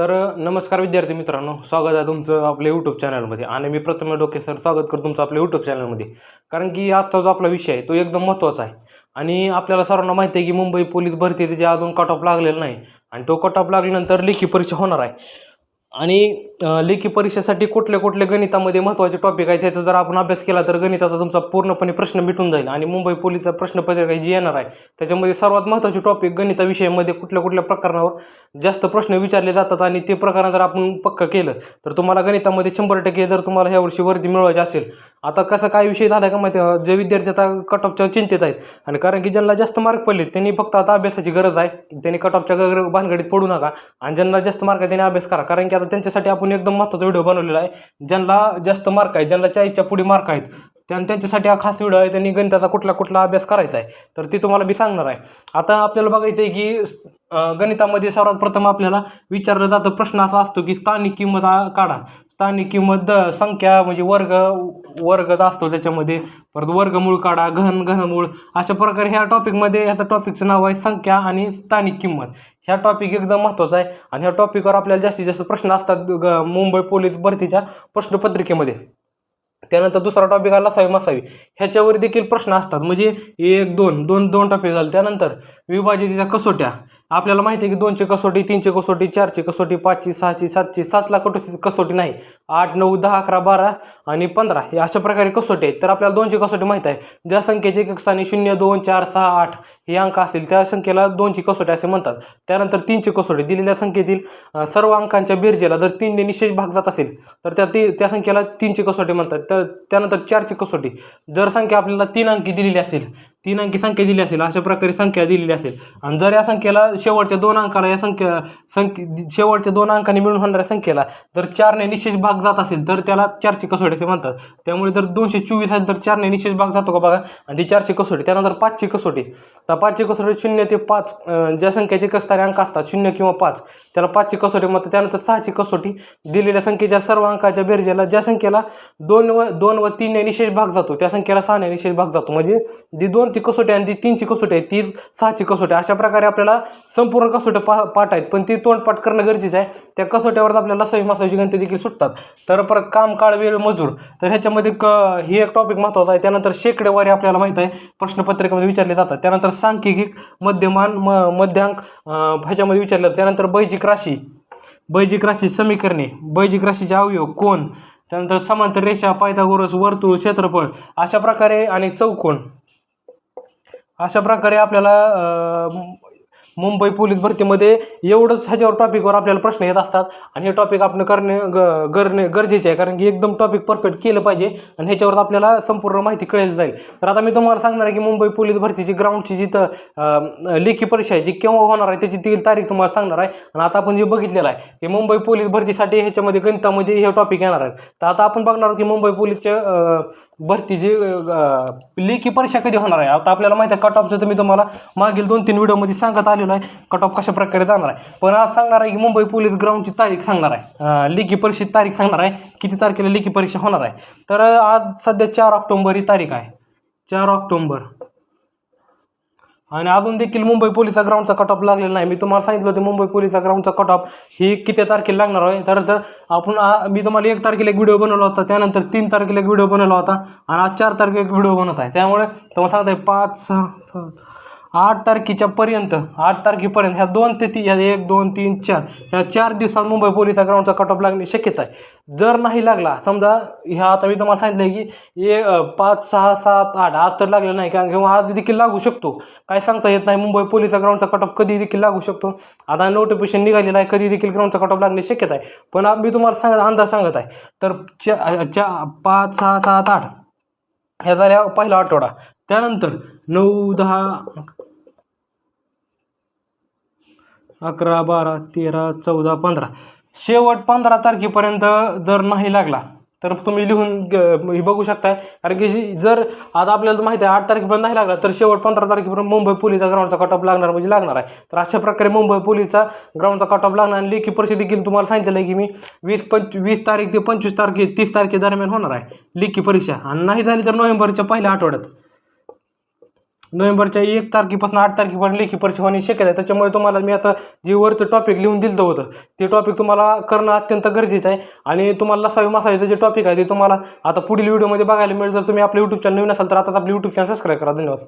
तर नमस्कार विद्यार्थी मित्रांनो स्वागत आहे तुमचं आपल्या यूट्यूब चॅनलमध्ये आणि मी प्रथम डोके सर स्वागत करतो तुमचं आपल्या यूट्यूब चॅनलमध्ये कारण की आजचा जो आपला विषय आहे तो एकदम महत्त्वाचा आहे. आणि आपल्याला सर्वांना माहिती आहे की मुंबई पोलीस भरती जे अजून कट ऑफ लागलेला नाही आणि तो कट ऑफ लागल्यानंतर लेखी परीक्षा होणार आहे. आणि लेखी परीक्षेसाठी कुठले कुठले गणितामध्ये महत्त्वाचे टॉपिक आहे त्याचा जर आपण अभ्यास केला तर गणिताचा तुमचा पूर्णपणे प्रश्न मिटून जाईल आणि मुंबई पोलीसचा प्रश्नपत्रिका जी येणार आहे त्याच्यामध्ये सर्वात महत्त्वाचे टॉपिक गणिताविषयामध्ये कुठल्या कुठल्या प्रकरणावर जास्त प्रश्न विचारले जातात आणि ते प्रकरण जर आपण पक्क केलं तर तुम्हाला गणितामध्ये शंभर टक्के जर तुम्हाला ह्यावर्षी वर्दी मिळवायची असेल आता कसं काय विषय झाला का माहिती जे विद्यार्थी आता कट ऑफच्या चिंतेत आहेत. आणि कारण की ज्यांना जास्त मार्क पडले त्यांनी फक्त आता अभ्यासाची गरज आहे. त्यांनी कट ऑफच्या भानगडीत पडू नका. आणि ज्यांना जास्त मार्क आहे त्यांनी अभ्यास करा. कारण की आता त्यांच्यासाठी आपण एकदम महत्त्वाचा व्हिडिओ बनवलेला आहे. ज्यांना जास्त मार्क आहे ज्यांना चाळीसच्या पुढे मार्क आहेत त्यांना त्यांच्यासाठी हा खास व्हिडिओ आहे. त्यांनी गणिताचा कुठला कुठला अभ्यास करायचा आहे. तर ते तुम्हाला मी सांगणार आहे. आता आपल्याला बघायचं आहे की गणितामध्ये सर्वात प्रथम आपल्याला विचारलं जातं प्रश्न असा असतो की स्थानिक किंमत काढा. स्थानिक किंमत द- संख्या म्हणजे वर्ग वर्गच असतो त्याच्यामध्ये. परत वर्गमूळ काढा घन घनमूळ. अशा प्रकारे ह्या टॉपिकमध्ये ह्याचं टॉपिकचं नाव आहे संख्या आणि स्थानिक किंमत. ह्या टॉपिक एकदम महत्त्वाचा आहे आणि ह्या टॉपिकवर आपल्याला जास्तीत जास्त प्रश्न असतात ग- मुंबई पोलीस भरतीच्या प्रश्नपत्रिकेमध्ये. त्यानंतर दुसरा टॉपिक आला लसावी मसावी. ह्याच्यावर देखील प्रश्न असतात. म्हणजे एक दोन दोन दोन टॉपिक झाले. त्यानंतर विभाजितीच्या कसोट्या. आपल्याला माहिती आहे की दोनशे कसोटी तीनशे कसोटी चारशे कसोटी पाचची सहाची सातची सातला कसोटी कसोटी नाही. आठ नऊ दहा अकरा बारा आणि पंधरा हे अशा प्रकारे कसोटी आहेत. तर आपल्याला दोनशे कसोटी माहीत आहे. ज्या संख्येचे एक स्थानी शून्य दोन चार सहा आठ हे अंक असतील त्या संख्येला दोनची कसोटी असे म्हणतात. त्यानंतर तीनशे कसोटी दिलेल्या संख्येतील सर्व अंकांच्या बेरजेला जर तीनने निशेष भाग जात असेल तर त्या ती त्या संख्येला तीनशे कसोटी म्हणतात. तर त्यानंतर चारची कसोटी. जर संख्या आपल्याला तीन अंकी दिलेली असेल तीन अंकी संख्या दिली असेल अशा प्रकारे संख्या दिलेली असेल. आणि जर या संख्येला शेवटच्या दोन अंकाला या संख्या संख्ये शेवटच्या दोन अंकांनी मिळून होणाऱ्या संख्येला जर चारने निशेष भाग जात असेल तर त्याला चारशे कसोटी असे म्हणतात. त्यामुळे जर दोनशे चोवीस असेल तर चारने निशेष भाग जातो का बघा? आणि ती चारशे कसोटी त्यानंतर पाचची कसोटी तर पाचशे कसोटी शून्य ते पाच ज्या संख्येचे कसणारे अंक असतात शून्य किंवा पाच त्याला पाचशे कसोटी म्हणतात. त्यानंतर सहाची कसोटी दिलेल्या संख्येच्या सर्व अंकाच्या बेरजेला ज्या संख्येला दोन व दोन व तीनने निशेष भाग जातो त्या संख्येला सहाने निशेष भाग जातो. म्हणजे जी दोनची कसोटी आणि ती तीनची कसोटी आहे ती सहाची कसोटी अशा प्रकारे आपल्याला संपूर्ण कसोट्या पा पाठ आहेत. पण ती तोंडपाठ करणं गरजेचं आहे. त्या कसोट्यावरच आपल्याला सही मासाची गणती देखील सुटतात. तर परत काम काळ वेळ मजूर. तर ह्याच्यामध्ये क ही एक टॉपिक महत्त्वाचा आहे. त्यानंतर शेकडेवारी आपल्याला माहीत आहे. प्रश्नपत्रिकेमध्ये विचारले जातात. त्यानंतर सांख्यिक मध्यमान म मध्यांक ह्याच्यामध्ये विचारले जातात. त्यानंतर बैजिक राशी. बैजिक राशी समीकरणे. बैजिक राशीचे अवयव कोण? त्यानंतर समांतर रेषा पायथागोरस वर्तुळ क्षेत्रफळ अशा प्रकारे आणि चौकोन. अशा प्रकारे आपल्याला मुंबई पोलीस भरतीमध्ये एवढंच ह्याच्यावर टॉपिकवर आपल्याला प्रश्न येत असतात. आणि हे टॉपिक आपण करणे ग करणे गरजेचे आहे. कारण की एकदम टॉपिक परफेक्ट केलं पाहिजे आणि ह्याच्यावर आपल्याला संपूर्ण माहिती कळेल जाईल. तर आता मी तुम्हाला सांगणार आहे की मुंबई पोलीस भरतीची ग्राउंडची जिथं लेखी परीक्षा आहे जी केव्हा होणार आहे त्याची ती तारीख तुम्हाला सांगणार आहे. आणि आता आपण जे बघितलेलं आहे की मुंबई पोलीस भरतीसाठी ह्याच्यामध्ये गणितामध्ये हे टॉपिक येणार आहे तर आता आपण बघणार आहोत की मुंबई पोलीसच्या भरतीची लेखी परीक्षा कधी होणार आहे? आता आपल्याला माहिती आहे कट ऑफचं तर मी तुम्हाला मागील दोन तीन व्हिडिओमध्ये सांगत आलेलो आहे. कट ऑफ कशा प्रकारे जाणार आहे? पण आज सांगणार आहे की मुंबई पोलीस ग्राउंडची तारीख सांगणार आहे. लेखी परीक्षेची तारीख सांगणार आहे. किती तारखेला लेखी परीक्षा होणार आहे? तर आज सध्या चार ऑक्टोंबर ही तारीख आहे. चार ऑक्टोंबर. आणि अजून देखील मुंबई पोलिसचा ग्राउंडचा कट ऑफ लागलेला नाही. मी तुम्हाला सांगितलं होतं मुंबई पोलिसचा ग्राउंडचा कट ऑफ ही किती तारखेला लागणार आहे? तर तर आपण मी तुम्हाला एक तारखेला एक व्हिडिओ बनवला होता. त्यानंतर तीन तारखेला एक व्हिडिओ बनवला होता. आणि आज चार तारखेला एक व्हिडिओ बनवत आहे. त्यामुळे तुम्हाला सांगत आहे पाच सहा सात आठ तारखेच्या पर्यंत आठ तारखेपर्यंत ह्या दोन ते ती ह्या एक दोन तीन चार ह्या चार दिवसात मुंबई पोलिसा ग्राउंडचा कट ऑफ लागणे शक्यता आहे. जर नाही लागला समजा ह्या आता मी तुम्हाला सांगितलं आहे की ए पाच सहा सात आठ आज तर लागलं नाही कारण किंवा आज देखील लागू शकतो. काय सांगता येत नाही मुंबई पोलिसा ग्राउंडचा कट ऑफ कधी देखील लागू शकतो. आता नोटिफिकेशन निघालेलं आहे कधी देखील ग्राउंडचा कट ऑफ लागणे शक्यता आहे. पण मी तुम्हाला सांगत अंदाज सांगत आहे. तर चा चा पाच सहा सात आठ ह्या झाल्या पहिला आठवडा. त्यानंतर नऊ दहा अकरा बारा तेरा चौदा पंधरा. शेवट पंधरा तारखेपर्यंत जर नाही लागला तर तुम्ही लिहून ग- हे बघू शकताय. कारण की जर आता आपल्याला माहिती आहे आठ तारखेपर्यंत नाही लागला तर शेवट पंधरा तारखेपर्यंत मुंबई पोलीसचा ग्राउंडचा कट ऑफ लागणार म्हणजे लागणार आहे. तर अशा प्रकारे मुंबई पोलीसचा ग्राउंडचा कट ऑफ लागणार आणि लेखी परीक्षा देखील तुम्हाला सांगितलं आहे की मी वीस पंच वीस तारीख ते पंचवीस तारखे तीस तारखे दरम्यान होणार आहे लेखी परीक्षा. आणि नाही झाली तर नोव्हेंबरच्या पहिल्या आठवड्यात. नोव्हेंबरच्या एक तारखेपासून आठ तारखेपर्यंत लेखी परीक्षा होणे शक्य आहे. त्याच्यामुळे तुम्हाला मी आता जे वरचं टॉपिक लिहून दिलं होतं ते टॉपिक तुम्हाला करणं अत्यंत गरजेचं आहे. आणि तुम्हाला लसावी मसावीचं जे टॉपिक आहे ते तुम्हाला आता पुढील व्हिडिओमध्ये बघायला मिळेल. जर तुम्ही आपलं यूट्यूब चॅनल नवीन असाल तर आता आपलं यूट्यूब चॅनल सबस्क्राईब करा. धन्यवाद.